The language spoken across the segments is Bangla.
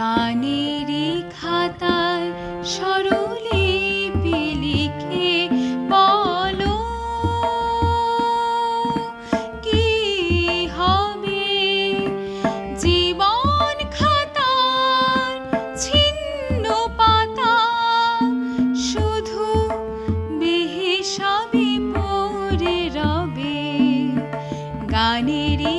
গানেরই খাতায় স্বরলিপি লিখে বলো, কি হবে? জীবন খাতার ছিন্ন পাতা শুধু বেহিসাবি পড়ে রবে। গানেরই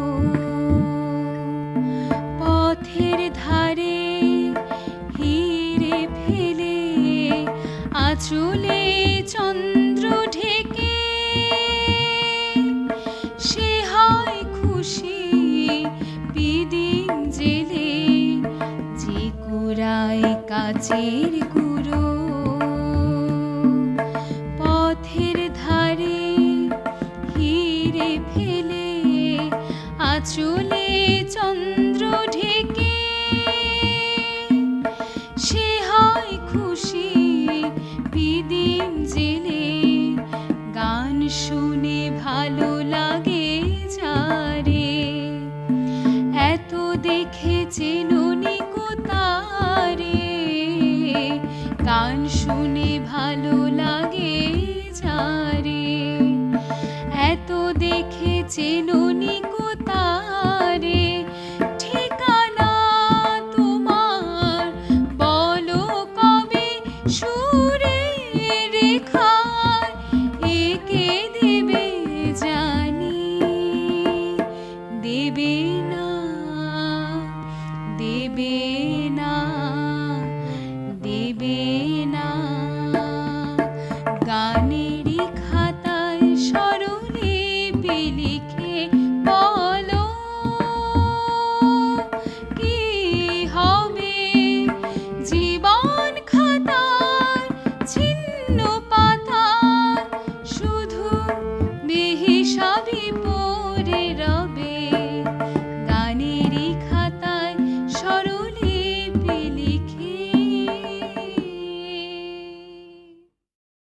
আঁচলে চন্দ্র ঢেকে, সে হয় খুশি বিদিন জেলে, যে কুড়ায় কাছের গুরু। পথের ধারে হিরে ফেলে আঁচলে চন্দ্র ননিকতারে গান শুনে ভালো লাগে এত দেখে ননিকতারে be